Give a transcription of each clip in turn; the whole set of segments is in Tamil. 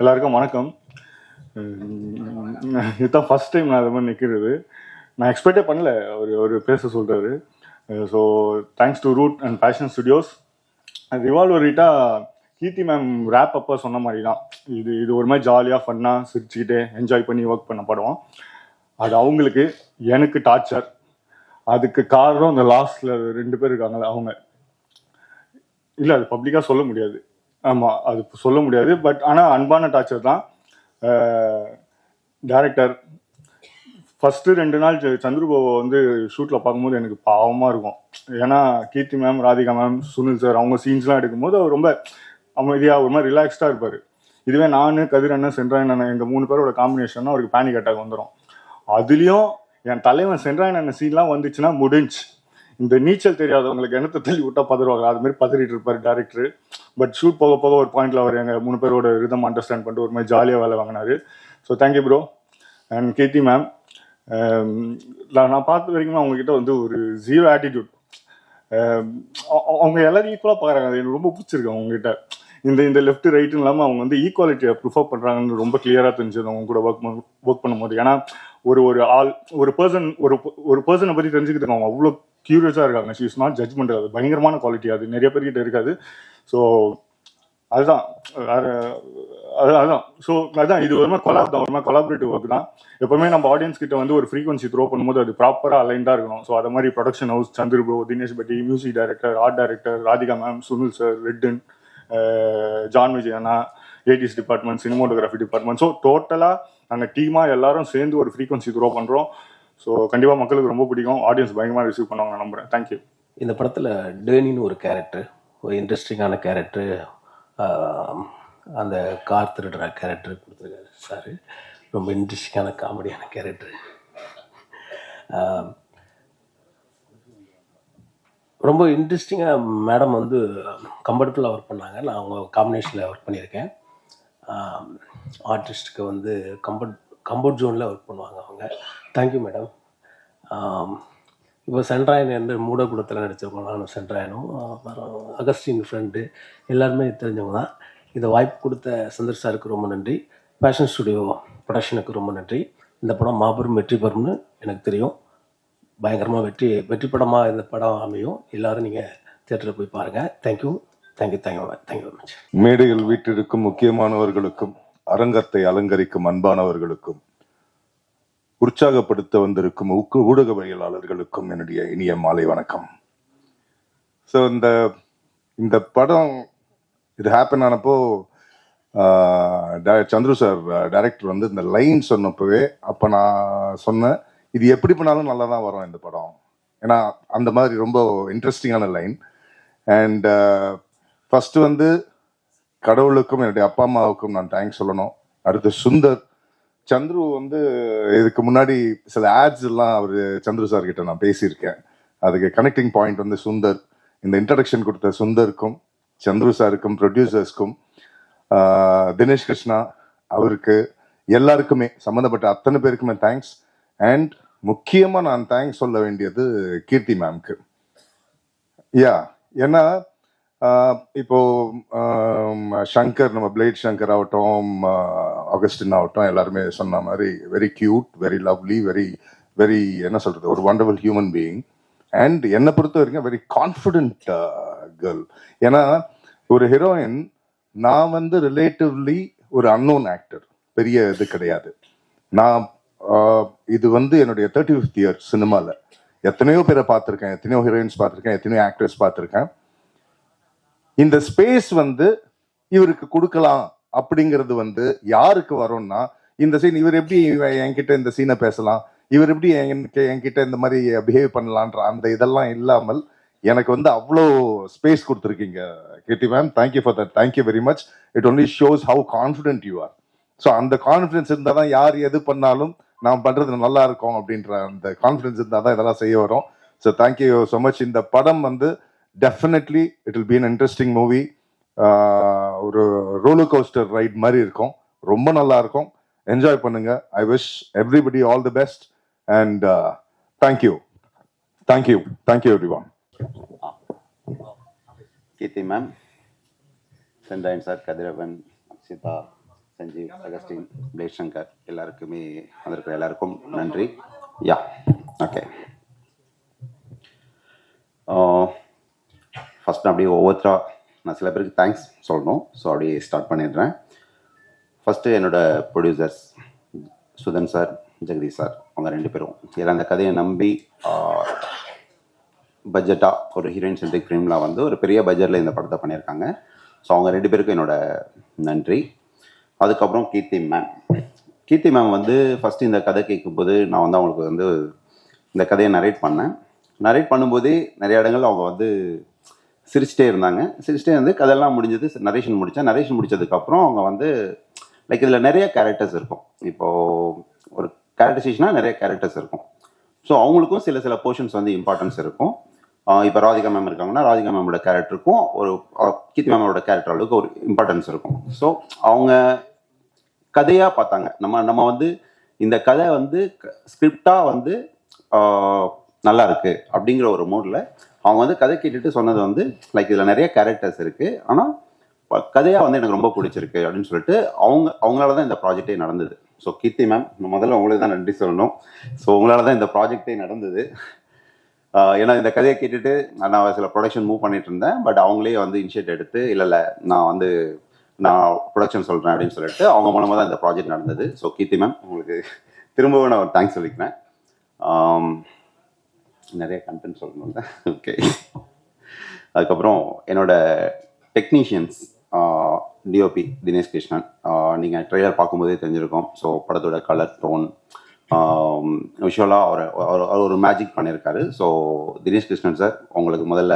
எல்லாருக்கும் வணக்கம். இதுதான் ஃபர்ஸ்ட் டைம் நான் அது மாதிரி நிற்கிறது நான் எக்ஸ்பெக்டே பண்ணல அவர் அவர் பேச சொல்கிறாரு so thanks to Route and Passion Studios Revolver Rita Keerthy ma'am wrap அப்போ சொன்ன மாதிரி தான் இது இது ஒரு மாதிரி ஜாலியாக ஃபன்னாக சிரிச்சுக்கிட்டே என்ஜாய் பண்ணி ஒர்க் பண்ண படம். அது அவங்களுக்கு எனக்கு டார்ச்சர் அதுக்கு காரணம் இந்த லாஸ்ட்ல ரெண்டு பேர் இருக்காங்கல்ல அவங்க. இல்லை அது பப்ளிக்காக சொல்ல முடியாது. ஆமாம் அது சொல்ல முடியாது. பட் ஆனால் அன்பான டார்ச்சர் தான். டேரக்டர் ஃபஸ்ட்டு ரெண்டு நாள் ச- வந்து ஷூட்டில் பார்க்கும்போது எனக்கு பாவமாக இருக்கும். ஏன்னா Keerthy ma'am Radhika ma'am Sunil sir அவங்க சீன்ஸ்லாம் எடுக்கும்போது அவர் ரொம்ப அமைதியாக ஒரு மாதிரி ரிலாக்ஸ்டாக இருப்பார். இதுவே நான் கதிர் அண்ணன் சென்றாயன் அண்ணன் எங்கள் மூணு பேரோட காம்பினேஷன் அவருக்கு பேனிக் அட்டாக் வந்துடும் அதுலேயும் என் தலைவன் சென்றாயன் அண்ணன் சீன்லாம் வந்துச்சுன்னா முடிஞ்சு. இந்த நீச்சல் தெரியாதவங்களுக்கு கிணத்த தள்ளி விட்டா பதறுவாங்க? அது மாதிரி பதறிட்டு இருப்பார் டேரக்டர் பட் ஷூட் போக போக ஒரு பாயிண்ட்ல அவர் எங்கள் மூணு பேரோட ரிதம் அண்டர்ஸ்டாண்ட் பண்ணிட்டு ஒரு மாதிரி ஜாலியாக வேலை வாங்கினாரு. So thank you bro and Keerthy ma'am நான் பார்த்த வரைக்கும் அவங்ககிட்ட வந்து ஒரு ஜீரோ ஆட்டிடியூட் um, அவங்க எல்லாரும் ஈக்குவலாக பார்க்குறாங்க. அது எனக்கு ரொம்ப பிடிச்சிருக்கு அவங்ககிட்ட. இந்த இந்த லெஃப்ட் ரைட்டுன்னு இல்லாமல் அவங்க வந்து ஈக்குவாலிட்டியை ப்ரிஃபர் பண்ணுறாங்கன்னு ரொம்ப கிளியராக தெரிஞ்சது அவங்க கூட ஒர்க் ஒர்க் பண்ணும்போது. ஏன்னா ஒரு ஒரு ஆள் ஒரு பர்சன் ஒரு ஒரு பர்சனை பற்றி தெரிஞ்சுக்கிட்டு அவங்க அவ்வளோ க்யூரியஸாக இருக்காங்க. ஷி இஸ் நாட் ஜட்ஜ்மெண்ட் அது பயங்கரமான குவாலிட்டி அது. நிறைய பேர்கிட்ட இருக்காது. ஸோ அதுதான். அதுதான். ஸோ அதுதான் இது ஒரு மாதிரி கொலாப் தான். ஒரு மாதிரி கொலாபரேட்டிவ் ஒர்க் தான். எப்பவுமே நம்ம ஆடியன்ஸ் கிட்ட வந்து ஒரு ஃப்ரீக்வன்சி த்ரோ பண்ணும்போது அது ப்ராப்பராக அலைண்டாக இருக்கணும். ஸோ அது மாதிரி production house Chandra bro Dinesh பட்டி music director art director Radhika ma'am Sunil sir Redin John Vijay அண்ணா ADs department cinematography department so டோட்டலாக நாங்கள் டீமாக எல்லாரும் சேர்ந்து ஒரு ஃப்ரீக்வன்சி த்ரோ பண்ணுறோம் ஸோ கண்டிப்பாக மக்களுக்கு ரொம்ப பிடிக்கும். ஆடியன்ஸ் பயங்கரமாக ரிசீவ் பண்ணுவாங்க நான் நம்புறேன். தேங்க்யூ இந்த படத்தில் டேனின்னு ஒரு கேரக்டர் ஒரு இன்ட்ரெஸ்டிங்கான கேரக்டர் அந்த கார் திருடுற கேரக்டர் கொடுத்துருக்காரு சார். ரொம்ப இன்ட்ரெஸ்டிங்கான காமெடியான கேரக்டர் ரொம்ப இன்ட்ரெஸ்டிங்காக மேடம் வந்து கம்ஃபர்டபுளாக ஒர்க் பண்ணாங்க. நான் அவங்க காம்பினேஷனில் ஒர்க் பண்ணியிருக்கேன். ஆர்டிஸ்ட்டுக்கு வந்து கம்ஃபர்ட் கம்ஃபர்ட் ஜோனில் ஒர்க் பண்ணுவாங்க அவங்க. தேங்க்யூ மேடம் இப்போ சென்ட்ராயன் வந்து மூடகுடத்தில் நடிச்சிருக்கோம் நானும் சென்ட்ராயனும் அப்புறம் அகஸ்டின் ஃப்ரெண்டு எல்லாருமே தெரிஞ்சவங்க தான். இந்த வாய்ப்பு கொடுத்த சந்தர் சாருக்கு ரொம்ப நன்றி. ஃபேஷன் ஸ்டுடியோ ப்ரொடக்ஷனுக்கு ரொம்ப நன்றி. இந்த படம் மாபெரும் வெற்றி பெறும்னு எனக்கு தெரியும். பயங்கரமாக வெற்றி வெற்றி படமாக இந்த படம் அமையும். எல்லாரும் நீங்கள் தேட்டரில் போய் பாருங்கள் thank you thank you thank you thank you very much மேடையில் வீட்டிற்கும் முக்கியமானவர்களுக்கும் அரங்கத்தை அலங்கரிக்கும் அன்பானவர்களுக்கும் உற்சாகப்படுத்த வந்திருக்கும் ஊக்கு ஊடகவியலாளர்களுக்கும் என்னுடைய இனிய மாலை வணக்கம். ஸோ இந்த இந்த படம் இது ஹேப்பன் ஆனப்போ ட- சந்துரு சார் டைரக்டர் வந்து இந்த லைன் சொன்னப்பவே அப்போ நான் சொன்னேன் இது எப்படி பண்ணாலும் நல்லா தான் வரும் இந்த படம். ஏன்னா அந்த மாதிரி ரொம்ப இன்ட்ரெஸ்டிங்கான லைன் அண்ட் ஃபஸ்ட்டு வந்து கடவுளுக்கும் என்னுடைய அப்பா அம்மாவுக்கும் நான் தேங்க்ஸ் சொல்லணும். அடுத்து சுந்தர் சந்துரு வந்து இதுக்கு முன்னாடி சில ஆட்ஸ் எல்லாம் அவர் சந்துரு சார் கிட்ட நான் பேசியிருக்கேன். அதுக்கு கனெக்டிங் பாயிண்ட் வந்து சுந்தர் இந்த இன்ட்ரடக்ஷன் கொடுத்த சுந்தருக்கும் சந்துரு சாருக்கும் ப்ரொடியூசர்ஸ்க்கும் தினேஷ் கிருஷ்ணா அவருக்கு எல்லாருக்குமே சம்மந்தப்பட்ட அத்தனை பேருக்குமே தேங்க்ஸ் அண்ட் முக்கியமாக நான் தேங்க்ஸ் சொல்ல வேண்டியது கீர்த்தி மேம்க்கு யா ஏன்னா இப்போ சங்கர் நம்ம பிளேட் சங்கர் ஆகட்டும் அகஸ்டின் ஆகஸ்டின் ஆகட்டும் எல்லாருமே சொன்ன மாதிரி very cute very lovely very very என்ன சொல்றது ஒரு வண்டர்ஃபுல் ஹியூமன் பீயிங் அண்ட் என்னை பொறுத்த வரைக்கும் வெரி கான்ஃபிடென்ட் கேர்ள் ஏன்னா ஒரு ஹீரோயின் நான் வந்து ரிலேட்டிவ்லி ஒரு அன்னோன் ஆக்டர் பெரிய இது கிடையாது. நான் uh, இது வந்து என்னுடைய தேர்ட்டி ஃபிஃப்த் இயர் சினிமாவில் எத்தனையோ பேரை பார்த்துருக்கேன் எத்தனையோ ஹீரோயின்ஸ் பார்த்துருக்கேன் எத்தனையோ ஆக்டர்ஸ் பார்த்துருக்கேன். இந்த ஸ்பேஸ் வந்து இவருக்கு கொடுக்கலாம். அப்படிங்கிறது வந்து யாருக்கு வரும்னா இந்த சீன் இவர் எப்படி என்கிட்ட இந்த சீனை பேசலாம்? இவர் எப்படி என்கிட்ட இந்த மாதிரி பிஹேவ் பண்ணலான்ற அந்த இதெல்லாம் இல்லாமல் எனக்கு வந்து அவ்வளோ ஸ்பேஸ் கொடுத்துருக்கீங்க Keerthy ma'am thank you for that thank you very much it only shows how confident you are so அந்த கான்ஃபிடென்ஸ் இருந்தால் தான் யார் எது பண்ணாலும் நாம் பண்ணுறது நல்லா இருக்கும் அப்படின்ற அந்த கான்ஃபிடென்ஸ் இருந்தால் தான் இதெல்லாம் செய்ய வரும். ஸோ தேங்க்யூ ஸோ மச் இந்த படம் வந்து definitely it will be an interesting movie ஒரு ரோலர் கோஸ்டர் ரைட் மாதிரி இருக்கும். ரொம்ப நல்லா இருக்கும். என்ஜாய் பண்ணுங்க. I wish everybody all the best and thank you thank you thank you everyone Keerthy ma'am Sendrayan sir Kathiravan Akshitha Sanjeev Augustine Jaishankar எல்லாருக்குமே வந்திருக்கிற எல்லாருக்கும் நன்றி. யா ஓகே ஃபஸ்ட் அப்படியே ஒவ்வொருத்தராக நான் சில பேருக்கு தேங்க்ஸ் சொல்லணும். ஸோ அப்படியே ஸ்டார்ட் பண்ணிடுறேன். ஃபஸ்ட்டு என்னோடய producers Sudhan sir Jagadish sir அவங்க ரெண்டு பேரும். இதில் அந்த கதையை நம்பி பட்ஜெட்டாக ஒரு ஹீரோயின் சென்ட்ரிக் ஃபிலிம்லாம் வந்து ஒரு பெரிய பட்ஜெட்டில் இந்த படத்தை பண்ணியிருக்காங்க. ஸோ அவங்க ரெண்டு பேருக்கும் என்னோடய நன்றி. அதுக்கப்புறம் கீர்த்தி மேம் கீர்த்தி மேம் வந்து ஃபஸ்ட்டு இந்த கதை கேட்கும்போது நான் வந்து அவங்களுக்கு வந்து இந்த கதையை நரேட் பண்ணேன். நரேட் பண்ணும்போதே நிறைய இடங்கள் அவங்க வந்து சிரிச்சிட்டே இருந்தாங்க. சிரிச்சிட்டே இருந்து கதையெல்லாம் முடிஞ்சது. நரேஷன் முடித்தேன் நரேஷன் முடிச்சதுக்கப்புறம் அவங்க வந்து லைக் இதில் நிறைய கேரக்டர்ஸ் இருக்கும். இப்போது ஒரு கேரக்டரைசேஷனாக நிறைய கேரக்டர்ஸ் இருக்கும். ஸோ அவங்களுக்கும் சில சில போர்ஷன்ஸ் வந்து இம்பார்ட்டன்ஸ் இருக்கும். இப்போ ராதிகா மேம் இருக்காங்கன்னா ராதிகா மேமோட கேரக்டருக்கும் ஒரு கீர்த்தி மேமோட கேரக்டர் அளவுக்கு ஒரு இம்பார்ட்டன்ஸ் இருக்கும். ஸோ அவங்க கதையாக பார்த்தாங்க. நம்ம நம்ம வந்து இந்த கதை வந்து ஸ்கிரிப்டாக வந்து நல்லா இருக்கு அப்படிங்கிற ஒரு மூடில் அவங்க வந்து கதை கேட்டுட்டு சொன்னது வந்து லைக் இதில் நிறைய கேரக்டர்ஸ் இருக்குது ஆனால் கதையாக வந்து எனக்கு ரொம்ப பிடிச்சிருக்கு அப்படின்னு சொல்லிட்டு அவங்க அவங்களால தான் இந்த ப்ராஜெக்டே நடந்தது. ஸோ கீர்த்தி மேம் முதல்ல உங்களுக்கு தான் நன்றி சொல்லணும். ஸோ உங்களால தான் இந்த ப்ராஜெக்டே நடந்தது. ஏன்னா இந்த கதையை கேட்டுட்டு நான் சில ப்ரொடக்ஷன் மூவ் பண்ணிட்டு இருந்தேன். பட் அவங்களே வந்து இனிஷியேட் எடுத்து இல்லை இல்லை நான் வந்து நான் ப்ரொடக்ஷன் சொல்கிறேன் அப்படின்னு சொல்லிட்டு அவங்க மூலமாக தான் இந்த ப்ராஜெக்ட் நடந்தது. ஸோ கீர்த்தி மேம் உங்களுக்கு திரும்பவும் நான் தேங்க்ஸ் சொல்லிக்கிறேன். நிறைய கண்டென்ட் சொல்லணும்ல. ஓகே அதுக்கப்புறம் என்னோட டெக்னீஷியன்ஸ் டிஓபி தினேஷ் கிருஷ்ணன். நீங்கள் ட்ரெய்லர் பார்க்கும்போதே தெரிஞ்சிருக்கும். ஸோ படத்தோட கலர் டோன் விஷுவலாக அவர் அவர் அவர் ஒரு மேஜிக் பண்ணியிருக்காரு. ஸோ தினேஷ் கிருஷ்ணன் சார் உங்களுக்கு முதல்ல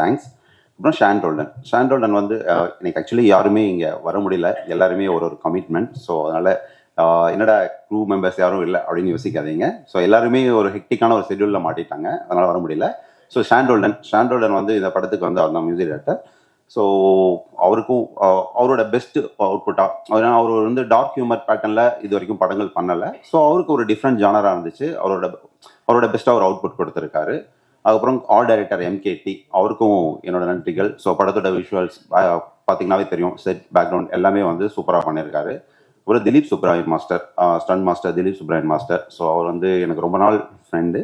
தேங்க்ஸ் அப்புறம் ஷான் டோல்டன். வந்து எனக்கு ஆக்சுவலி யாருமே இங்கே வர முடியல. எல்லாருமே ஒரு ஒரு கமிட்மெண்ட் ஸோ அதனால் என்னடா க்ரூ மெம்பர்ஸ் யாரும் இல்லை அப்படின்னு யோசிக்காதீங்க. ஸோ எல்லாருமே ஒரு ஹெக்டிக்கான ஒரு ஷெட்யூலில் மாட்டிட்டாங்க. அதனால் வர முடியல. ஸோ ஷாண்டோல்டன் ஷாண்டோல்டன் வந்து இந்த படத்துக்கு வந்து அவர் தான் மியூசிக் டேரக்டர் ஸோ அவருக்கும் அவரோட பெஸ்ட் அவுட்புட்டாக ஏன்னா அவர் வந்து டார்க் ஹியூமர் பேட்டர்னில் இது வரைக்கும் படங்கள் பண்ணலை. ஸோ அவருக்கு ஒரு டிஃப்ரெண்ட் ஜானராக இருந்துச்சு. அவரோட அவரோட பெஸ்ட்டாக ஒரு அவுட்புட் கொடுத்துருக்காரு. அதுக்கப்புறம் ஆல் டைரக்டர் எம்கேடி அவருக்கும் என்னோட நன்றிகள். ஸோ படத்தோட விஷுவல்ஸ் பார்த்தீங்கன்னாவே தெரியும். செட் பேக்ரவுண்ட் எல்லாமே வந்து சூப்பராக பண்ணியிருக்காரு ஒரு Dileep Subbarayan master stunt master Dileep Subbarayan master so அவர் வந்து எனக்கு ரொம்ப நாள் ஃப்ரெண்டு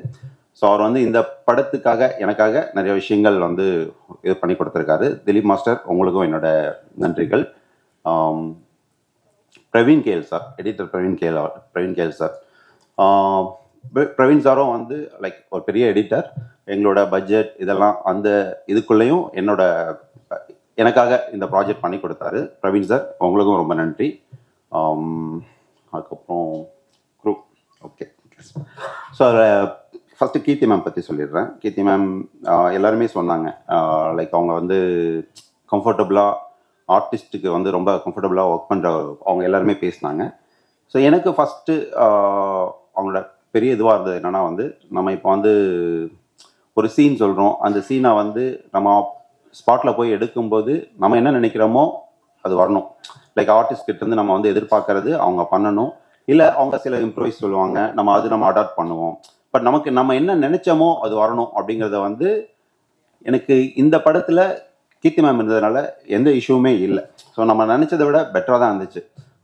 ஸோ அவர் வந்து இந்த படத்துக்காக எனக்காக நிறைய விஷயங்கள் வந்து இது பண்ணி கொடுத்துருக்காரு. திலீப் மாஸ்டர் உங்களுக்கும் என்னோட நன்றிகள். Praveen KL sir editor Praveen KL Praveen KL sir பிர- பிரவீன் சாரும் வந்து லைக் ஒரு பெரிய எடிட்டர் எங்களோட பட்ஜெட் இதெல்லாம் அந்த இதுக்குள்ளேயும் என்னோட எனக்காக இந்த ப்ராஜெக்ட் பண்ணி கொடுத்தாரு. பிரவீன் சார் உங்களுக்கும் ரொம்ப நன்றி. அதுக்கப்புறம் குரூப் ஓகே ஸோ அதில் ஃபஸ்ட்டு கீர்த்தி மேம் பற்றி சொல்லிடுறேன். கீர்த்தி மேம் எல்லாருமே சொன்னாங்க. லைக் அவங்க வந்து கம்ஃபர்டபுளாக ஆர்டிஸ்ட்டுக்கு வந்து ரொம்ப கம்ஃபர்டபுளாக ஒர்க் பண்ணுற அவங்க எல்லாருமே பேசினாங்க. ஸோ எனக்கு ஃபஸ்ட்டு அவங்களோட பெரிய இதுவாக இருந்தது என்னென்னா வந்து நம்ம இப்போ வந்து ஒரு சீன் சொல்கிறோம் அந்த சீனை வந்து நம்ம ஸ்பாட்டில் போய் எடுக்கும்போது நம்ம என்ன நினைக்கிறோமோ அது வரணும். லைக் ஆர்டிஸ்ட் கிட்ட இருந்து நம்ம வந்து எதிர்பார்க்கறது அவங்க பண்ணணும். இல்லை அவங்க சில இம்ப்ரூவைஸ் சொல்லுவாங்க நம்ம அது நம்ம அடாப்ட் பண்ணுவோம். பட் நமக்கு நம்ம என்ன நினைச்சோமோ அது வரணும் அப்படிங்கிறத வந்து எனக்கு இந்த படத்தில் கீர்த்தி மேம் இருந்ததுனால எந்த இஷ்யூமே இல்லை. ஸோ நம்ம நினச்சதை விட பெட்டராக தான் இருந்துச்சு.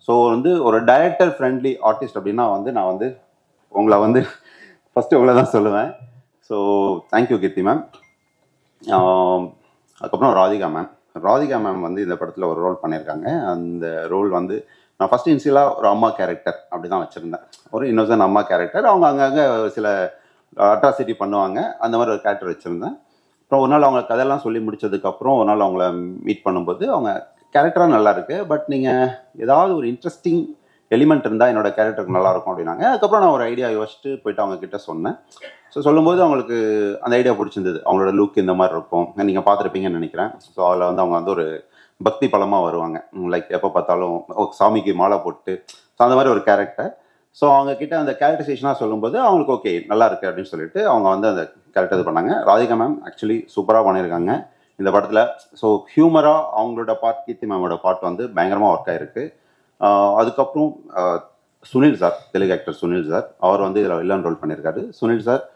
ஸோ வந்து ஒரு டைரக்டர் ஃப்ரெண்ட்லி ஆர்டிஸ்ட் அப்படின்னா வந்து நான் வந்து உங்களை வந்து ஃபஸ்ட்டு உங்களை தான் சொல்லுவேன். ஸோ தேங்க்யூ கீர்த்தி மேம் அதுக்கப்புறம் ராதிகா மேம் ராதிகா மேம் வந்து இந்த படத்தில் ஒரு ரோல் பண்ணியிருக்காங்க. அந்த ரோல் வந்து நான் ஃபஸ்ட் இன்சியலாக ஒரு அம்மா கேரக்டர் அப்படி தான் வச்சுருந்தேன். ஒரு இன்னொசன் அம்மா கேரக்டர் அவங்க அங்கங்கே சில அட்ராசிட்டி பண்ணுவாங்க. அந்த மாதிரி ஒரு கேரக்டர் வச்சுருந்தேன். அப்புறம் ஒரு நாள் அவங்க கதையெல்லாம் சொல்லி முடிச்சதுக்கப்புறம் ஒரு நாள் அவங்கள மீட் பண்ணும்போது அவங்க கேரக்டராக நல்லா இருக்குது பட் நீங்கள் ஏதாவது ஒரு இன்ட்ரெஸ்டிங் எலிமெண்ட் இருந்தால் என்னோட கேரக்டருக்கு நல்லா இருக்கும் அப்படின்னாங்க. அதுக்கப்புறம் நான் ஒரு ஐடியா யோசிச்சுட்டு போயிட்டு அவங்க கிட்ட சொன்னேன். ஸோ சொல்லும்போது அவங்களுக்கு அந்த ஐடியா பிடிச்சிருந்தது. அவங்களோட லுக் இந்த மாதிரி இருக்கும். நீங்கள் பார்த்துருப்பீங்கன்னு நினைக்கிறேன். ஸோ அதில் வந்து அவங்க வந்து ஒரு பக்தி பலமாக வருவாங்க. லைக் எப்போ பார்த்தாலும் ஓ, சாமிக்கு மாலை போட்டு ஸோ அந்த மாதிரி ஒரு கேரக்டர் ஸோ அவங்க கிட்ட அந்த கேரக்டரைசேஷனாக சொல்லும்போது அவங்களுக்கு ஓகே நல்லா இருக்குது அப்படின்னு சொல்லிட்டு அவங்க வந்து அந்த கேரக்டர் இது பண்ணாங்க. ராதிகா மேம் ஆக்சுவலி சூப்பராக பண்ணியிருக்காங்க இந்த படத்தில் ஸோ ஹியூமராக அவங்களோட பார்ட் கீர்த்தி மேமோட பார்ட் வந்து பயங்கரமாக ஒர்க் ஆயிருக்கு. அதுக்கப்புறம் Sunil sir Telugu actor Sunil sir. அவர் வந்து இதில் வில்லன் ரோல் பண்ணியிருக்காரு. Sunil sir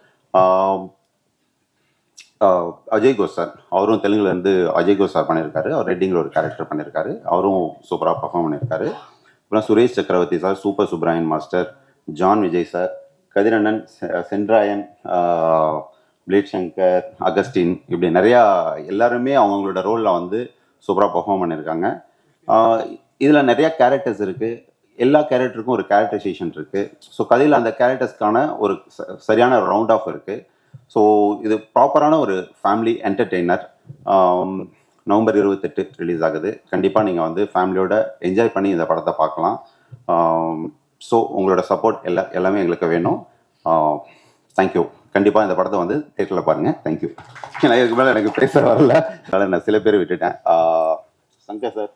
Ajay Ghosh sir. அவரும் தெலுங்குலேருந்து அஜய் கோஸ் சார் பண்ணியிருக்காரு. அவர் ரெட்டிங்கில் ஒரு கேரக்டர் பண்ணியிருக்காரு. அவரும் சூப்பராக பர்ஃபார்ம் பண்ணியிருக்காரு. அப்புறம் Suresh Chakravarthy sir super Subbarayan master John Vijay sir கதிரண்ணன் செ- பிளேட் சங்கர் அகஸ்டின் இப்படி நிறையா எல்லாருமே அவங்களோட ரோலில் வந்து சூப்பராக பர்ஃபார்ம் பண்ணியிருக்காங்க. இதில் நிறையா கேரக்டர்ஸ் இருக்குது எல்லா கேரக்டருக்கும் ஒரு கேரக்டரைசேஷன் இருக்குது ஸோ கதையில் அந்த கேரக்டர்ஸ்க்கான ஒரு ச- சரியான ரவுண்ட் ஆஃப் இருக்குது ஸோ இது ப்ராப்பரான ஒரு ஃபேமிலி என்டர்டெய்னர் நவம்பர் இருபத்தெட்டு ரிலீஸ் ஆகுது. கண்டிப்பாக நீங்கள் வந்து ஃபேமிலியோட என்ஜாய் பண்ணி இந்த படத்தை பார்க்கலாம். ஸோ உங்களோட சப்போர்ட் எல்லா எல்லாமே எங்களுக்கு வேணும். தேங்க்யூ கண்டிப்பாக இந்த படத்தை வந்து தேட்டரில் பாருங்கள் தேங்க்யூ ஏன்னா இதுக்கு மேலே எனக்கு பேச வரல. அதனால் நான் சில பேர் விட்டுட்டேன். சங்கர் சார்.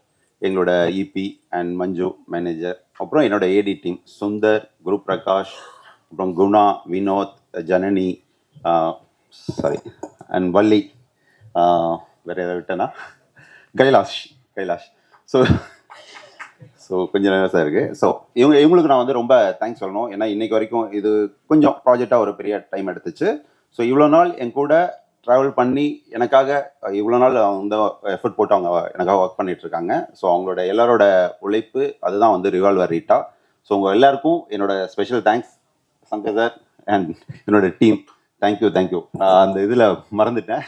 எங்களோட இபி அண்ட் மஞ்சு மேனேஜர் அப்புறம் என்னோட ஏடி டீம் சுந்தர் குரு பிரகாஷ் அப்புறம் குணா வினோத் ஜனனி சாரி அண்ட் வள்ளி. வேறு வேற ஏதாவது விட்டேனா கைலாஷ் கைலாஷ். ஸோ ஸோ கொஞ்சம் நர்வஸாக இருக்குது ஸோ இவங்க இவங்களுக்கு நான் வந்து ரொம்ப தேங்க்ஸ் சொல்லணும். ஏன்னா இன்னைக்கு வரைக்கும் இது கொஞ்சம் ப்ராஜெக்டாக ஒரு பெரிய டைம் எடுத்துச்சு. ஸோ இவ்வளோ நாள் என் கூட ட்ராவல் பண்ணி எனக்காக இவ்வளோ நாள் வந்து எஃபர்ட் போட்டு அவங்க எனக்காக ஒர்க் பண்ணிட்டு இருக்காங்க. ஸோ அவங்களோட எல்லாரோட உழைப்பு அதுதான் வந்து ரிவால்வர் ரீட்டா. ஸோ உங்கள் எல்லாருக்கும் என்னோட special thanks Shankar sir and என்னோட team thank you thank you அந்த இதில் மறந்துட்டேன்.